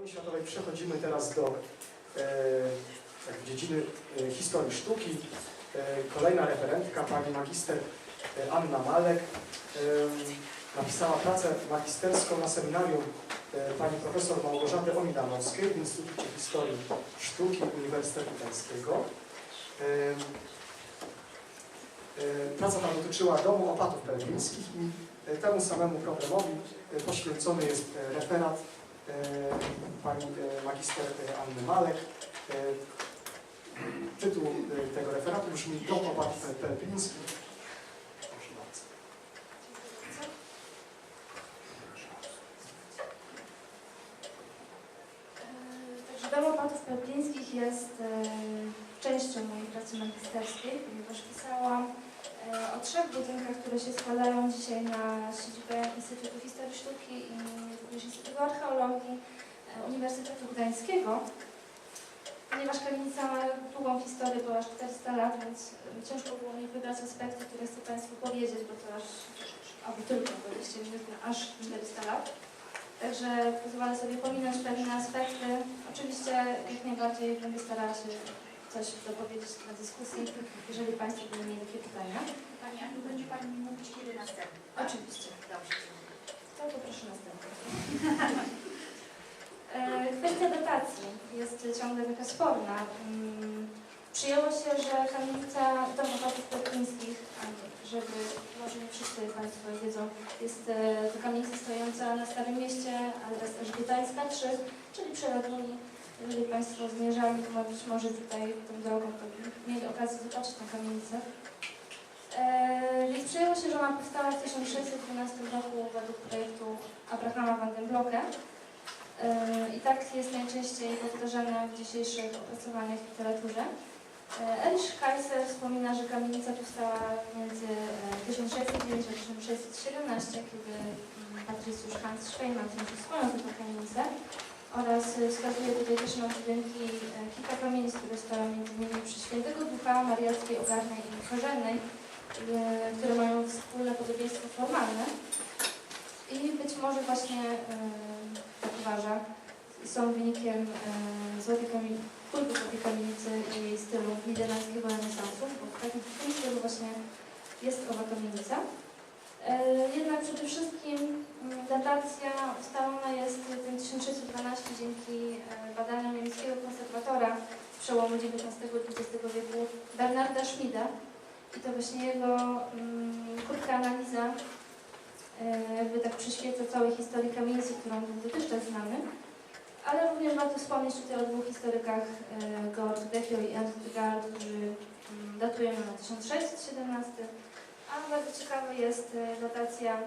wojnie światowej przechodzimy teraz do e, tak, dziedziny e, historii sztuki. E, kolejna referentka, pani magister e, Anna Malek, e, napisała pracę magisterską na seminarium e, pani profesor Małgorzaty Omidanowskiej w Instytucie Historii Sztuki Uniwersytetu Gdańskiego. E, e, Praca ta dotyczyła domu opatów pelgrimskich i e, temu samemu problemowi e, poświęcony jest referat pani e, magister e, Anny Malek. E, Tytuł e, tego referatu brzmi Dom opatów pelgrimskich. Proszę bardzo. Także Dom Opatów Pelpińskich jest e, częścią mojej pracy magisterskiej, ponieważ pisałam e, o trzech budynkach, które się składają dzisiaj na siedzibę Instytutu Historii Sztuki i również Instytutu Archeologii e, Uniwersytetu Gdańskiego. Ponieważ kamienica ma długą historię, bo aż 400 lat, więc e, ciężko było mi wybrać aspekty, które chcę Państwu powiedzieć, bo to aż, albo tylko 20 minut, aż 400 lat. Także pozwolę sobie pominąć pewne aspekty. Oczywiście jak najbardziej będę starała się coś dopowiedzieć na dyskusji, jeżeli Państwo będą mieli jakieś pytania. Pani Aniu, będzie Pani mówić kiedy następny? Oczywiście. Dobrze. To poproszę następny. E, Kwestia dotacji jest ciągle taka sporna. Mm, Przyjęło się, że kamienica Domu Opatów Pelkińskich, żeby może nie wszyscy Państwo wiedzą, jest e, to kamienica stojąca na Starym Mieście, adres Elżbietańska 3, czyli przy. Jeżeli Państwo zmierzali, to być może tutaj tą drogą mieli okazję zobaczyć tę kamienicę. E, Więc przyjęło się, że ona powstała w 1612 roku według projektu Abrahama van den Blocke. E, I tak jest najczęściej powtarzane w dzisiejszych opracowaniach w literaturze. E, Erich Kaiser wspomina, że kamienica powstała między e, 1609 a 1617, kiedy mm, Patrycjusz Hans Schweinman zniszczył swoją tę kamienicę oraz e, wskazuje tutaj też na budynki e, kilka kamienic, które stoją między innymi przy Świętego Ducha, Mariackiej, Ogarnej i Korzennej, e, które mają wspólne podobieństwo formalne. I być może właśnie, e, tak uważa, są wynikiem e, złotej kamienicy, wpływu złotej kamienicy i stylu niderlandzkiego renesansu, bo w takim w stylu właśnie jest owa kamienica. E, Jednak przede wszystkim mm, datacja ustalona jest tym 1612 dzięki e, badaniom niemieckiego konserwatora przełomu XIX i XX wieku Bernarda Schmida. I to właśnie jego mm, krótka analiza e, jakby tak przyświeca całej historii kamienicy, którą dotychczas znamy. Ale również warto wspomnieć tutaj o dwóch historykach, e, Georg Dekio i Ernst Gall, którzy mm, datują ją na 1617, a bardzo ciekawa jest datacja e,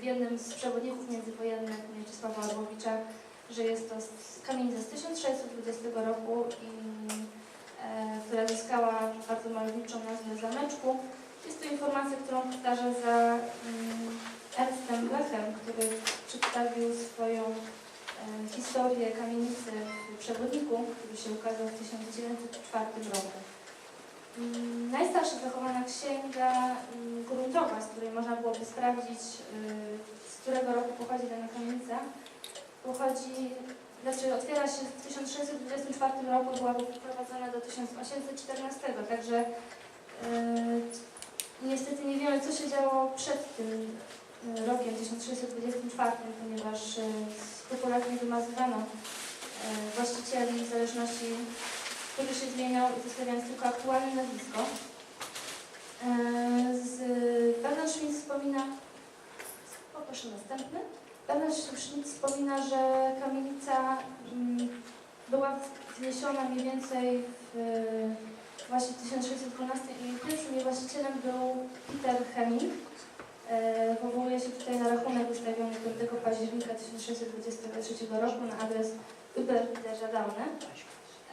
w jednym z przewodników międzywojennych Mieczysława Orłowicza, że jest to kamienica z 1620 roku, i, która zyskała bardzo malowniczą nazwę zameczku. Jest to informacja, którą powtarza za mm, Ernstem Blechem, który przedstawił swoją e, historię kamienicy w przewodniku, który się ukazał w 1904 roku. Mm, Najstarsza zachowana księga mm, gruntowa, z której można byłoby sprawdzić, y, z którego roku pochodzi dana kamienica, pochodzi, znaczy otwiera się w 1624 roku, była wprowadzona do 1814, także y, niestety nie wiemy, co się działo przed tym y, rokiem 1624, ponieważ y, skrupulatnie wymazywano właścicieli w zależności który się zmieniał, zostawiając tylko aktualne nazwisko. E, Z Schmidt wspomina, poproszę następny. Bernard Schmidt wspomina, że kamienica mm, była wzniesiona mniej więcej w właśnie 1612 i pierwszym jej właścicielem był Peter Hemming. E, Powołuje się tutaj na rachunek wystawiony 5 października 1623 roku na adres Uber Wiederjadalne.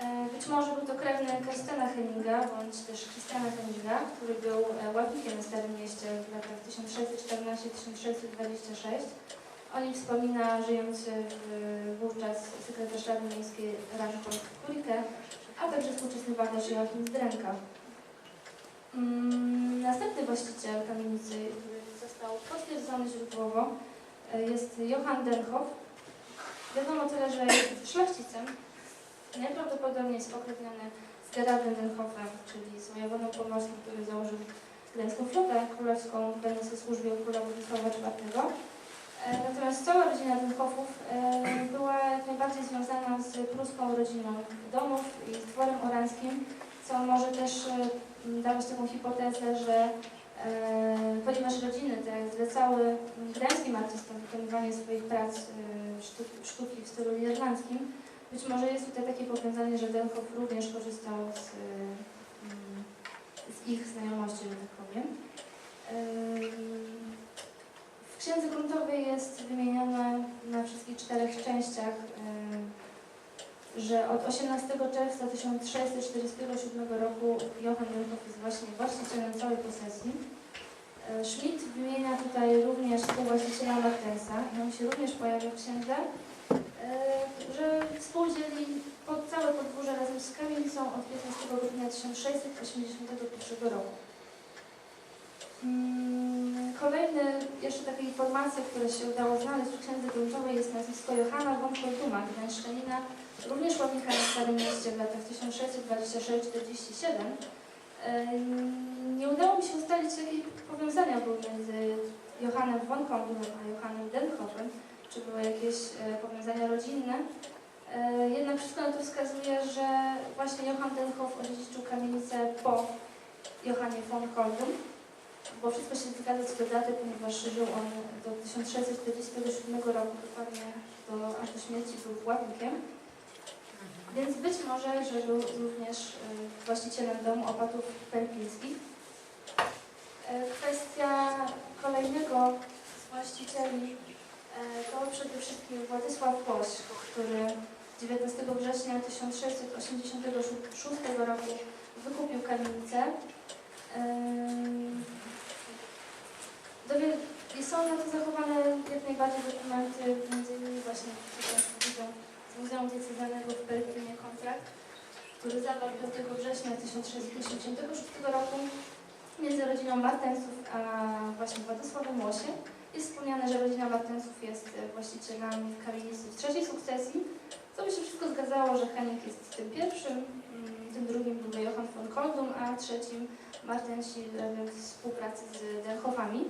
E, Być może był to krewny Karstena Henninga, bądź też Christiana Henninga, który był e, ławnikiem na Starym Mieście w latach 1614-1626. O nim wspomina żyjący w- wówczas sekretarz Rady Miejskiej Reinhold Kurike, a także współczesny wachlarz Joachim Zdrenka. Mm, Następny właściciel kamienicy, został potwierdzony źródłowo, e, jest Johann Denhoff, Wiadomo tyle, że jest szlachcicem. Najprawdopodobniej spokrewniony z Gerardem Denhoffem, czyli z wojewodą pomorskim, który założył Gdańską Flotę Królewską w Gdańskiej służbie króla Władysława IV. E, Natomiast cała rodzina Denhoffów e, była najbardziej związana z pruską rodziną domów i z dworem oranskim, co może też e, dawać taką hipotezę, że ponieważ rodziny te zlecały gdańskim artystom wykonywanie swoich prac sztuki, sztuki w stylu irlandzkim, być może jest tutaj takie powiązanie, że Denhoff również korzystał z, mm, z ich znajomości, że tak powiem. Ym, Księdze gruntowej jest wymienione na wszystkich czterech częściach, ym, że od 18 czerwca 1647 roku Johann Denhoff jest właśnie właścicielem całej posesji. E, Schmidt wymienia tutaj również współwłaściciela Martensa i on się również pojawia w księdze, e, że współdzieli pod całe podwórze razem z kamienicą od 15 grudnia 1681 roku. Mm, Kolejny, jeszcze takie informacje, które się udało znaleźć w księdze gruntowej jest nazwisko Johanna von Koltuma, gdańszczanina, również łownika na Starym Mieście w latach 1626-47. Ym, Nie udało mi się ustalić, jakie powiązania były między Johannem von Koltumem a Johannem Denhoffem, czy były jakieś e, powiązania rodzinne. E, Jednak wszystko na to wskazuje, że właśnie Johann Denhoff odziedziczył kamienicę po Johannie von Koltum, bo wszystko się zgadza co do daty, ponieważ żył on do 1647 roku, dokładnie do, aż do śmierci był władnikiem. Więc być może, że był również y, właścicielem domu opatów pelpińskich. E, Kwestia kolejnego z właścicieli e, to przede wszystkim Władysław Łoś, który 19 września 1686 roku wykupił kamienicę. Są na to zachowane jak najbardziej dokumenty, innymi właśnie z Muzeum Diecezjalnego w Perkinie kontrakt, który zawarł 5 września 1686 roku między rodziną Martensów a właśnie Władysławem Łosiem. Jest wspomniane, że rodzina Martensów jest e, właścicielami kamienicy w trzeciej sukcesji, co by się wszystko zgadzało, że Henryk jest tym pierwszym, tym drugim był Johann von Koldum, a trzecim Martensi robiąc współpracę z Denhoffami.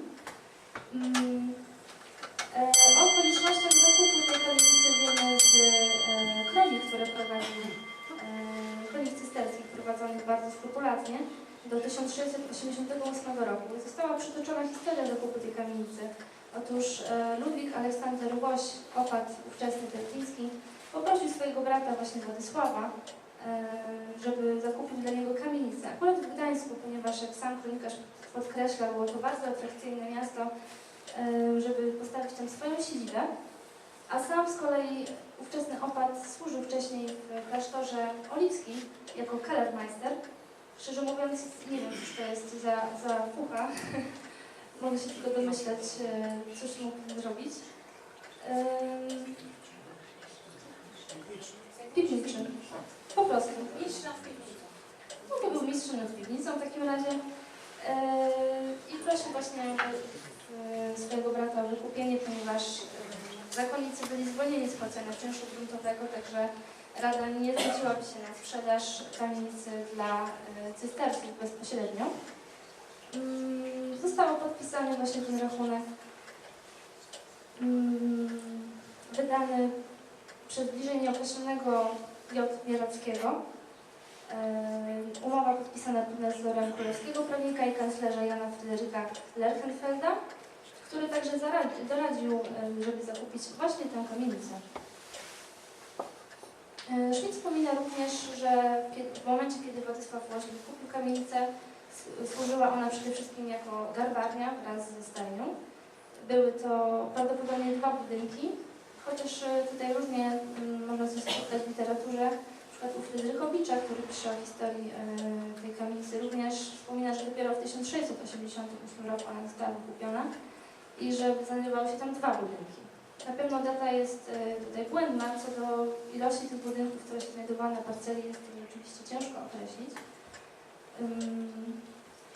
Mm, e, O okolicznościach zakupu tej kamienicy wiemy z e, kronik, które prowadził, e, kronik cysterskich prowadzonych bardzo skrupulatnie do 1688 roku. Została przytoczona historia zakupu tej kamienicy. Otóż Ludwik Aleksander Łoś, opat ówczesny terpiński, poprosił swojego brata właśnie Władysława, żeby zakupił dla niego kamienicę. Akurat w Gdańsku, ponieważ jak sam kronikarz podkreśla, było to bardzo atrakcyjne miasto, e, żeby postawić tam swoją siedzibę. A sam z kolei ówczesny opat służył wcześniej w klasztorze oliwskim jako kellermeister. Szczerze mówiąc, nie wiem, co to jest za, za fucha. Mogę się tylko domyśleć, e, cóż mógł zrobić. Ym, Piwniczy. Po prostu. Mistrz nad piwnicą. No to był mistrz nad piwnicą w takim razie. Yy, I prosił właśnie yy, swojego brata o wykupienie, ponieważ yy, zakonnicy byli zwolnieni z płacenia czynszu gruntowego, także Rada nie zgodziłaby się na sprzedaż kamienicy dla cystersów bezpośrednio. Yy, Zostało podpisany właśnie ten rachunek yy, wydany przez bliżej nieokreślonego. Bierackiego. Umowa podpisana pod nadzorem królewskiego prawnika i kanclerza Jana Fryderyka Lerchenfelda, który także doradził, żeby zakupić właśnie tę kamienicę. Schmidt wspomina również, że w momencie, kiedy Władysław Łoś wykupił kamienicę, służyła ona przede wszystkim jako garbarnia wraz ze stajnią. Były to prawdopodobnie dwa budynki, chociaż e, tutaj różnie mm, można coś spotkać w literaturze. Przykład u Frydrychowicza, który pisze o historii e, tej kamienicy, również wspomina, że dopiero w 1688 roku ona została wykupiona i że znajdowały się tam dwa budynki. Na pewno data jest e, tutaj błędna, co do ilości tych budynków, które się znajdowały na parceli, jest to oczywiście ciężko określić.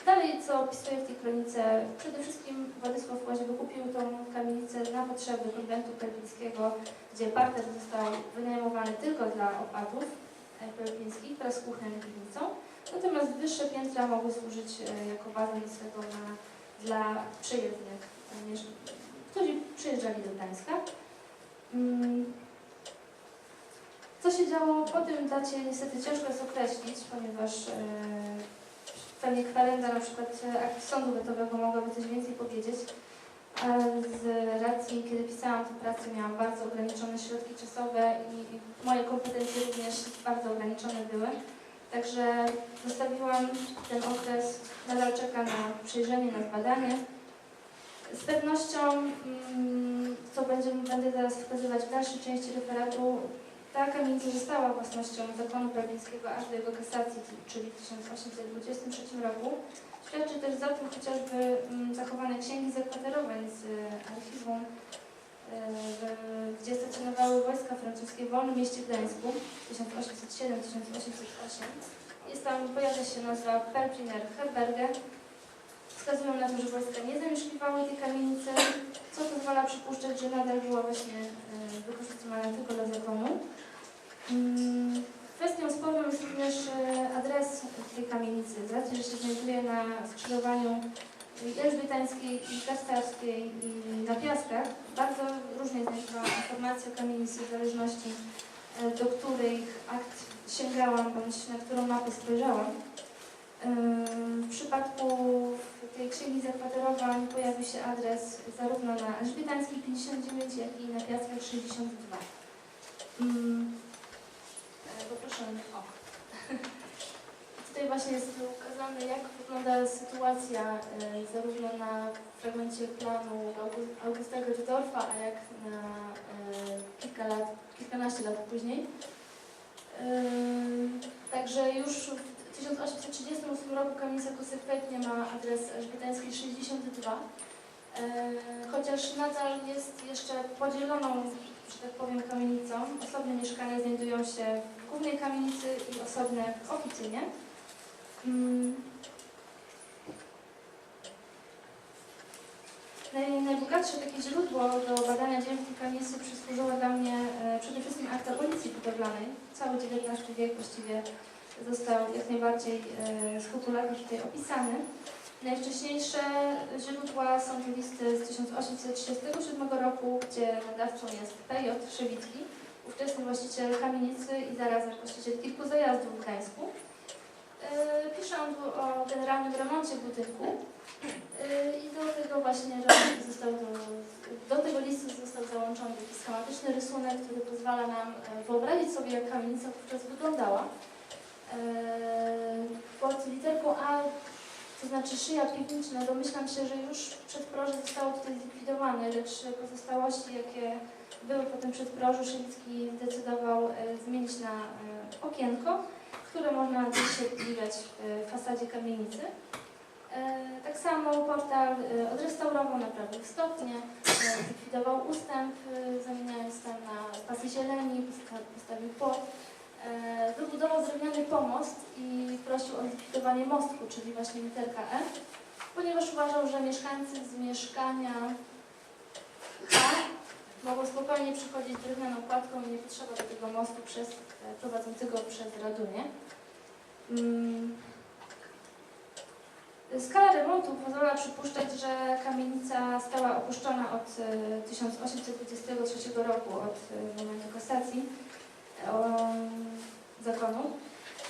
Dalej, co opisuje w tej kronice, przede wszystkim Władysław Łaź wykupił tą kamienicę na potrzeby konwentu kelwickiego gdzie parter został wynajmowany tylko dla opadów e, peruwińskich wraz z kuchnią i piwnicą. Natomiast wyższe piętra mogły służyć e, jako baza noclegowa dla przyjezdnych, e, którzy przyjeżdżali do Gdańska. Mm. Co się działo po tym dacie niestety ciężko jest określić, ponieważ e, pewnie kwarenda na przykład e, akt sądu gotowego mogłaby coś więcej powiedzieć, ale z racji, kiedy pisałam tę pracę, miałam bardzo ograniczone środki czasowe i moje kompetencje również bardzo ograniczone były. Także zostawiłam ten okres, nadal czeka na przejrzenie, na zbadanie. Z pewnością, mm, co będzie, będę teraz wskazywać w dalszej części referatu, ta kamienica została własnością zakonu prawieckiego aż do jego kasacji, czyli w 1823 roku. Świadczy też za tym chociażby mm, zachowane księgi zakwaterowań z y, archiwum, w- gdzie stacjonowały wojska francuskie w Wolnym Mieście Gdańsku 1807-1808. Jest tam, pojawia się nazwa Perpiner Herberge. Wskazują na to, że wojska nie zamieszkiwały tej kamienicy, co pozwala przypuszczać, że nadal była właśnie y, wykorzystywana tylko dla zakonu. Mm, Kwestią sporną jest również e, adres tej kamienicy, z że się znajduje na skrzyżowaniu elżbietańskiej i kastarskiej i na Piaskach. Bardzo różnie znajdziałam informacje o kamienicy w zależności e, do której akt sięgałam bądź na którą mapę spojrzałam. W przypadku tej księgi zakwaterowań pojawił się adres zarówno na Elżbietańskiej 59, jak i na Piaskach 62. Ym, e, Poproszę o. Tutaj właśnie jest ukazane, jak wygląda sytuacja e, zarówno na fragmencie planu Augu- Augustego Rydorfa, a jak na e, kilka lat, kilkanaście lat później. Także już w 1838 roku kamienica konsekwentnie ma adres Elżbietańskiej 62, e, chociaż nadal jest jeszcze podzieloną, że tak powiem, kamienicą. Osobne mieszkania znajdują się w głównej kamienicy i osobne w oficynie. Mm. Naj, najbogatsze takie źródło do badania dzieł tej kamienicy przysłużyła dla mnie e, przede wszystkim akta policji budowlanej. Cały XIX wiek właściwie został jak najbardziej e, skrupulatnie tutaj opisany. Najwcześniejsze źródła są to listy z 1837 roku, gdzie nadawcą jest P.J. Szewicki, ówczesny właściciel kamienicy i zarazem właściciel kilku zajazdów w Gdańsku. E, Pisze on tu o generalnym remoncie budynku e, i do tego właśnie został do, do tego listu został załączony taki schematyczny rysunek, który pozwala nam wyobrazić sobie, jak kamienica wówczas wyglądała. E, Pod literką A, to znaczy szyja piwniczna, domyślam się, że już przedproże zostało tutaj zlikwidowane, lecz pozostałości, jakie były po tym przedprożu, Szewicki zdecydował e, zmienić na e, okienko, które można dziś się widać w e, fasadzie kamienicy. E, Tak samo portal e, odrestaurował, naprawił stopnie, e, zlikwidował ustęp, e, zamieniając tam na pasy zieleni, posta- postawił płot. E, Wybudował drewniany pomost i prosił o zlikwidowanie mostku, czyli właśnie literka E, ponieważ uważał, że mieszkańcy z mieszkania H mogą spokojnie przechodzić drewnianą kładką i nie potrzeba do tego mostu przez, e, prowadzącego przez Radunie. Mm. Skala remontu pozwala przypuszczać, że kamienica stała opuszczona od e, 1823 roku, od e, momentu kasacji e,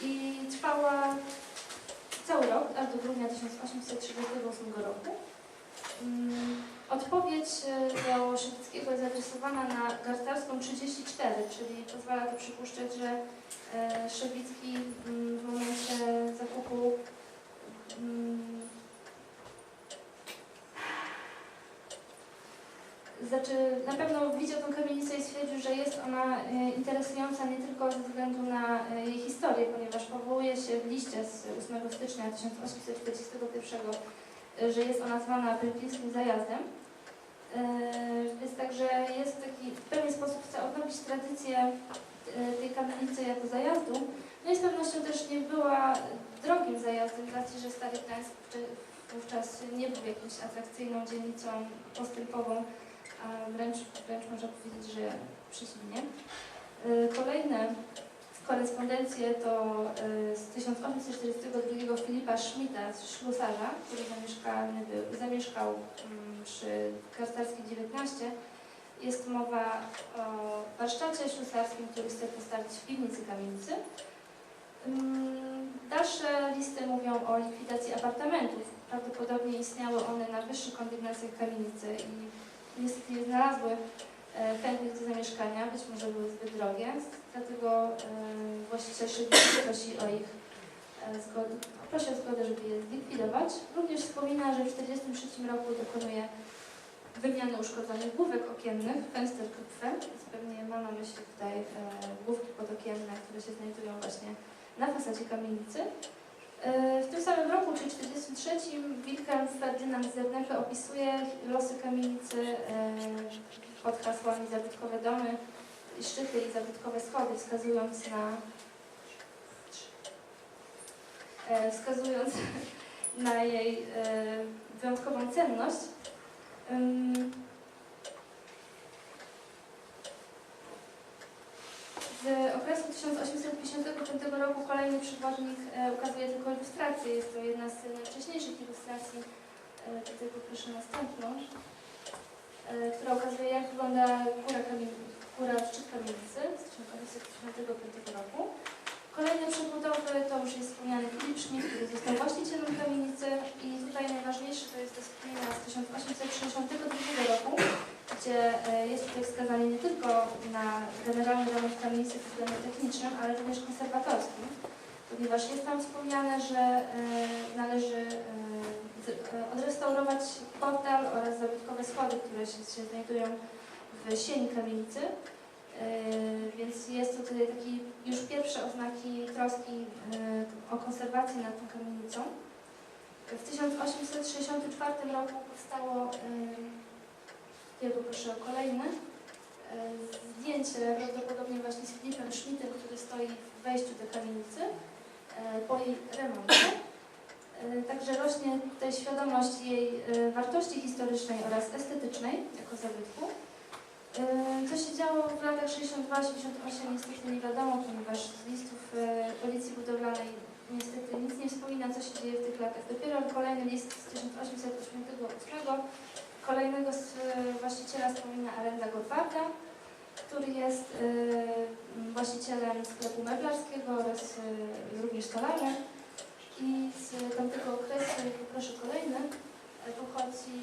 i trwała cały rok, aż do grudnia 1838 roku. Mm, Odpowiedź e, do Szewickiego jest adresowana na Gartarską 34, czyli pozwala to przypuszczać, że e, Szewicki mm, w momencie zakupu Znaczy, na pewno widział tę kamienicę i stwierdził, że jest ona e, interesująca nie tylko ze względu na e, jej historię, ponieważ powołuje się w liście z 8 stycznia 1841, e, że jest ona zwana Prypińskim Zajazdem. Więc także jest taki, w pewien sposób chce odnowić tradycję tej kamienicy jako zajazdu. No i z pewnością też nie była drogim zajazdem, z racji, że Stary Gdańsk wówczas nie był jakąś atrakcyjną dzielnicą postępową, a wręcz, wręcz można powiedzieć, że przeciwnie. Y, Kolejne korespondencje to y, z 1842 Filipa Schmidta, ślusarza, który zamieszkany był, zamieszkał mm, przy Karstarskiej 19. Jest mowa o warsztacie ślusarskim, który chce postawić w piwnicy kamienicy. Mm, Dalsze listy mówią o likwidacji apartamentów. Prawdopodobnie istniały one na wyższych kondygnacjach kamienicy i niestety nie znalazły e, chętnych do zamieszkania, być może były zbyt drogie, dlatego e, właściciel szybicy prosi o ich e, zgodę, prosi o zgodę, żeby je zlikwidować. Również wspomina, że w 1943 roku dokonuje wymiany uszkodzonych główek okiennych, Fensterkupfer, więc pewnie ma na myśli tutaj główki podokienne, które się znajdują właśnie na fasadzie kamienicy. W tym samym roku, czyli 1943, Wilhelm Ferdynand Zerneke opisuje losy kamienicy e, pod hasłami zabytkowe domy, szczyty i zabytkowe schody, wskazując na e, wskazując na jej e, wyjątkową cenność. Ym, Z okresu 1855 roku kolejny przewodnik e, ukazuje tylko ilustrację. Jest to jedna z najwcześniejszych ilustracji. E, tutaj poproszę następną, e, która ukazuje jak wygląda góra, góra szczyt kamienicy z 1855 roku. Kolejne przebudowy to już jest wspomniany Filip Schmidt, który został właścicielem kamienicy i tutaj najważniejsze to jest to wspomnienia z 1862 roku, gdzie e, jest tutaj wskazanie nie tylko na generalny remont kamienicy pod względem technicznym, ale również konserwatorskim, ponieważ jest tam wspomniane, że e, należy e, odrestaurować portal oraz zabytkowe schody, które się, znajdują w sieni kamienicy. Więc jest to tutaj taki już pierwsze oznaki troski o konserwację nad tą kamienicą. W 1864 roku powstało, ja poproszę o kolejne, yy, zdjęcie prawdopodobnie właśnie z Filipem Schmidtem, który stoi w wejściu do kamienicy yy, po jej remoncie. Yy, Także rośnie tutaj świadomość jej wartości historycznej oraz estetycznej jako zabytku. Co się działo w latach 62-68 niestety nie wiadomo, ponieważ z listów yy, Policji Budowlanej niestety nic nie wspomina, co się dzieje w tych latach. Dopiero kolejny list z 1888 kolejnego z yy, właściciela wspomina Gottwarda, który jest yy, właścicielem sklepu meblarskiego oraz yy, również stolarny. I z tamtego okresu, poproszę kolejny, yy, pochodzi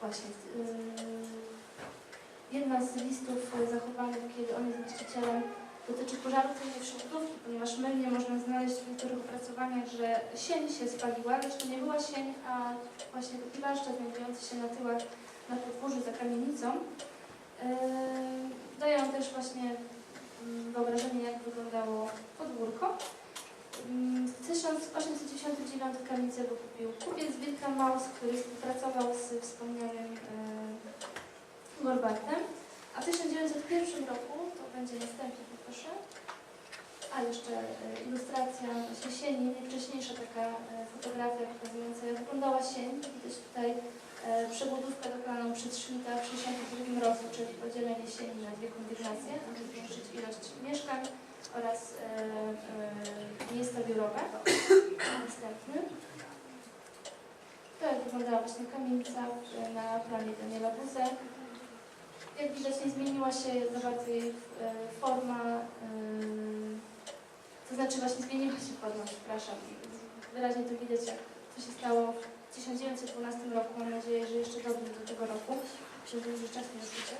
Właśnie. Jedna z listów zachowanych, kiedy on jest właścicielem, dotyczy pożaru tylnej przybudówki, ponieważ mylnie można znaleźć w niektórych opracowaniach, że sień się spaliła, lecz to nie była sień, a właśnie taki warsztat znajdujący się na tyłach na podwórzu za kamienicą. Yy, daje on też właśnie mm, wyobrażenie, jak wyglądało podwórko. W 1899 kamienicę wykupił kupiec Wilka Maus, który współpracował z wspomnianym e, Gorbatem. A w 1901 roku, to będzie następny, poproszę, a jeszcze e, ilustracja właśnie sieni, najwcześniejsza taka e, fotografia pokazująca jak wyglądała sień. Widać tutaj e, przebudówkę dokonaną przez Schmidta w 1962 roku, czyli podzielenie sieni na dwie kondygnacje, aby zwiększyć ilość mieszkań oraz e, e, miejsca biurowe. Następny. Tak wyglądała właśnie kamienica e, na planie Daniela Buze. Jak widać nie zmieniła się za bardzo jej e, forma, e, to znaczy właśnie zmieniła się forma, przepraszam. Wyraźnie to widać, jak to się stało w 1912 roku. Mam nadzieję, że jeszcze dobrze do tego roku, żeby już czas nie zbycie.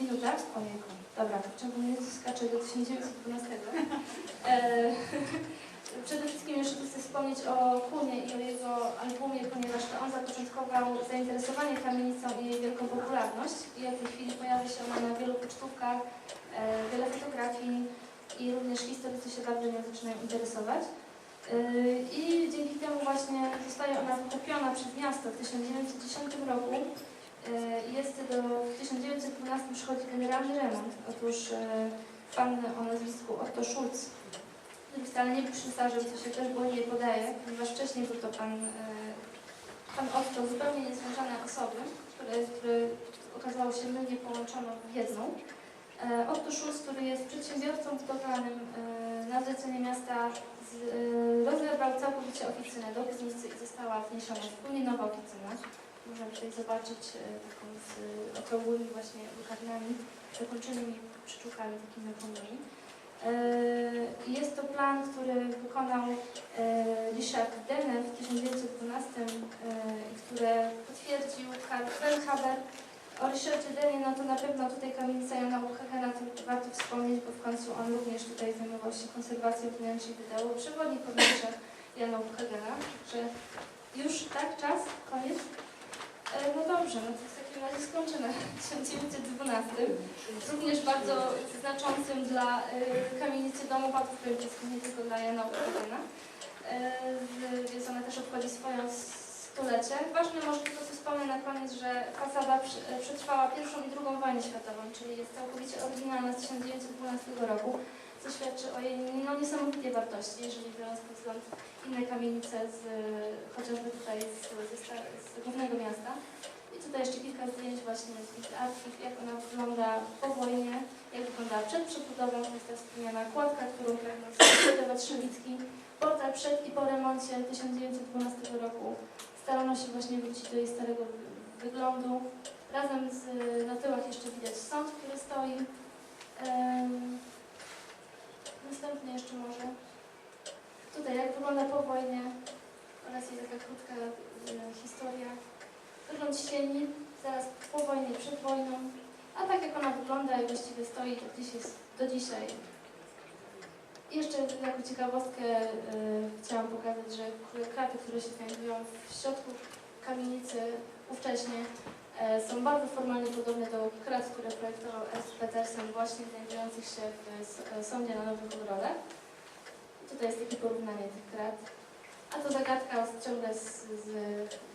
Minuta? Ojejku. Dobra, minuty skaczę do 1912. E, przede wszystkim jeszcze chcę wspomnieć o Kunie i o jego albumie, ponieważ to on zapoczątkował zainteresowanie kamienicą i jej wielką popularność. I w tej chwili pojawia się ona na wielu pocztówkach, e, wiele fotografii i również historycy się bardzo nią zaczynają interesować. E, I zostaje ona wykupiona przez miasto w 1910 roku. E, Jest do, w 1912 przychodzi generalny remont. Otóż e, pan o nazwisku Otto Schulz, który wcale nie ślusarzem, co się też błędnie podaje, ponieważ wcześniej był to pan e, pan Otto, zupełnie niezwiązane osoby, które, które okazało się mylnie połączono w jedną. Otto Schulz, który jest przedsiębiorcą budowlanym na zlecenie miasta, rozerwał całkowicie oficynę do piwnicy i została wniesiona zupełnie nowa oficyna. Możemy tutaj zobaczyć e, taką z okrągłymi właśnie lukawinami, zakończonymi przyczółkami takimi okrągłymi. E, Jest to plan, który wykonał e, Ryszard Dene w 1912, e, i które potwierdził Karl Bellhaber. O Ryszardzie Denie, no to na pewno tutaj kamienica Jana to warto wspomnieć, bo w końcu on również tutaj zajmował się konserwacją wnętrz i wydał przewodnik po wnętrzach Jana Buchagena. Że już tak, czas, koniec. E, No dobrze, no to w takim razie skończę na 1912. Również bardzo znaczącym dla y, kamienicy domu Patów Kręcickich, nie tylko dla Jana Buchagena. Y, Więc ona też obchodzi swoją stulecie. Ważne może tylko wspomnę na koniec, że fasada e, przetrwała pierwszą i drugą wojnę światową, czyli jest całkowicie oryginalna z 1912 roku, co świadczy o jej no, niesamowitej wartości, jeżeli biorąc pod wzgląd inne kamienice z, chociażby tutaj z, sta- z głównego miasta. I tutaj jeszcze kilka zdjęć właśnie z Archiv, jak ona wygląda po wojnie, jak wyglądała przed przebudową, jest ta wspomniana kładka, którą pragnął zbudować Szewicki. Portal przed i po remoncie 1912 roku starano się właśnie wrócić do jej starego wy- wyglądu. Razem z, na tyłach jeszcze widać sąd, który stoi. Em, następny jeszcze może. Tutaj jak wygląda po wojnie oraz jej taka krótka e, historia. Wygląd sieni zaraz po wojnie, przed wojną. A tak jak ona wygląda i właściwie stoi do dzisiaj, do dzisiaj Jeszcze jako ciekawostkę e, chciałam pokazać, że kraty, które się znajdują w środku kamienicy ówcześnie e, są bardzo formalnie podobne do krat, które projektował S. Petersen właśnie znajdujących się w e, sądzie na Nowym Dworze. Tutaj jest takie porównanie tych krat. A to zagadka ciągle z, z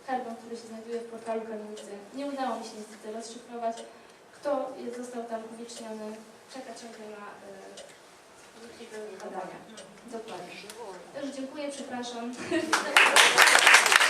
herbem, który się znajduje w portalu kamienicy. Nie udało mi się niestety rozszyfrować, kto jest, został tam uwieczniony. Czeka ciągle na badania. Dokładnie. Też dziękuję, przepraszam.